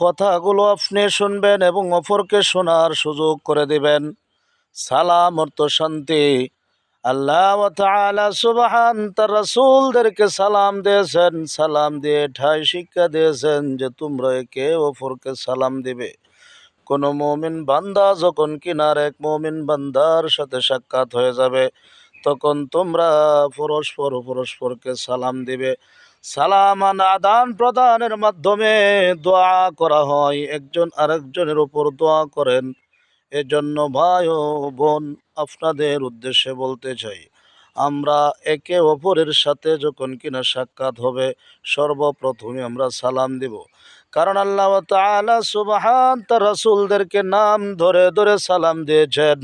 কথাগুলো আপনি শুনবেন এবং অপরকে শোনার সুযোগ করে দিবেন। সালাম, অর্থ, শান্তি। আল্লাহ সুবহান তার রাসূলদেরকে সালাম দিয়েছেন। সালাম দিয়ে ঠাই শিক্ষা দিয়েছেন যে তোমরা একে অপরকে সালাম দিবে। কোনো মমিন বান্দা যখন কিনার, এক মমিন বান্দার সাথে সাক্ষাৎ হয়ে যাবে, তখন তোমরা পরস্পর পরস্পরকে সালাম দিবে। সালাম আদান প্রদানের মাধ্যমে দোয়া করা হয়। একজন আরেকজনের উপর দোয়া করেন। এজন্য ভাই ও বোন, আপনাদের উদ্দেশ্যে বলতে চাই, আমরা একে অপরের সাথে যখন কিনা সাক্ষাৎ হবে, সর্বপ্রথমে আমরা সালাম দিব। কারণ আল্লাহ তাআলা সুবহান তার রাসূলদেরকে নাম ধরে ধরে সালাম দিয়েছেন।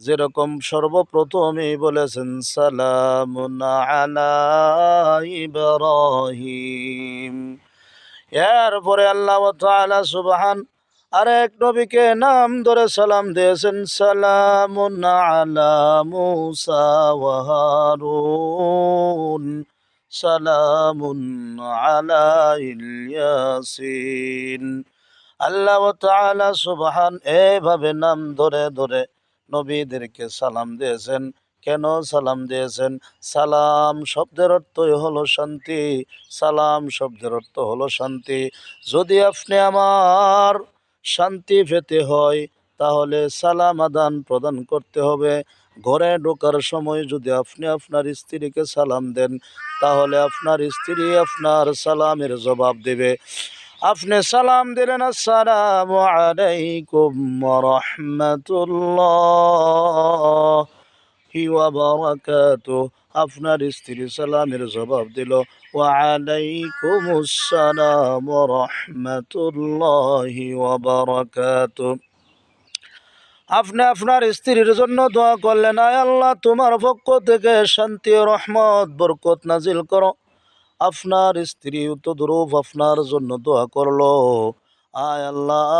যেরকম সর্বপ্রথমেই বলেছেন, সালামুন আলা ইব্রাহিম। এরপরে আল্লাহ তাআলা সুবহান আরেক নবীকে নাম ধরে সালাম দিয়েছেন, সালামুন আলা মুসা ওয়া আল্লাহ সুবহান এভাবে নাম ধরে ধরে নবীদেরকে সালাম দিয়েছেন। কেন সালাম দিয়েছেন? সালাম শব্দের অর্থই হলো শান্তি। সালাম শব্দের অর্থ হলো শান্তি। যদি আপনি আমার শান্তি পেতে হয়, তাহলে সালাম আদান প্রদান করতে হবে। ঘরে ঢোকার সময় যদি আপনি আপনার স্ত্রীকে সালাম দেন, তাহলে আপনার স্ত্রী আপনার সালামের জবাব দেবে। আপনি সালাম দিলেন, আসসালামু আলাইকুম রহমতুল্লাহ ওয়া বারাকাতুহ। আপনার স্ত্রী সালামের জবাব দিল ওয়ালাইকুম আসসালাম রহমতুল্লাহি ওয়া বারাকাতুহ। আপনি আপনার স্ত্রীর জন্য দোয়া করলেন, আয় আল্লাহ, তোমার পক্ষ থেকে শান্তি রহমত, বরকত নাজিল করো। আপনার স্ত্রী তদ্রুপ আপনার জন্য দোয়া করল। আয় আল্লাহ,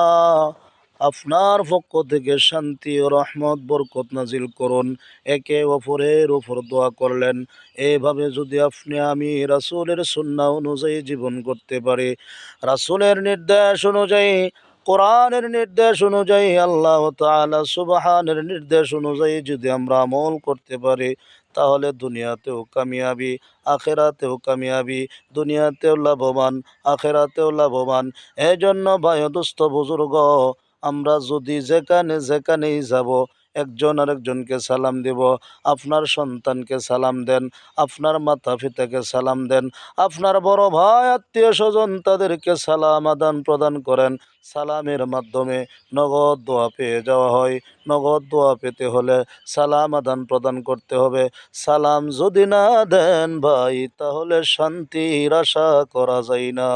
আপনার পক্ষ থেকে শান্তি ও রহমত, বরকত নাজিল করুন। একে অপরের ওপর দোয়া করলেন। এভাবে যদি আপনি আমি রাসুলের সুন্না অনুযায়ী জীবন করতে পারি, রাসুলের নির্দেশ অনুযায়ী, কোরআনের নির্দেশ অনুযায়ী, আল্লাহ তাআলা সুবাহানের নির্দেশ অনুযায়ী যদি আমরা আমল করতে পারি তাহলে দুনিয়াতেও কামিয়াবি, আখেরাতেও কামিয়াবি, দুনিয়াতেও লাভবান, আখেরাতেও লাভবান। এই জন্য ভাই দুস্থ, বুজুর্গ, আমরা যদি যেখানে যেখানেই যাব একজন আরেকজনকে সালাম দিব, আপনার সন্তানকে সালাম দেন, আপনার মাতা পিতাকে সালাম দেন, আপনার বড় ভাই আত্মীয় স্বজন তাদেরকে সালাম আদান প্রদান করেন। সালামের মাধ্যমে নগদ দোয়া পেয়ে যাওয়া হয়। নগদ দোয়া পেতে হলে সালাম আদান প্রদান করতে হবে। সালাম যদি না দেন ভাই, তাহলে শান্তির আশা করা যায় না।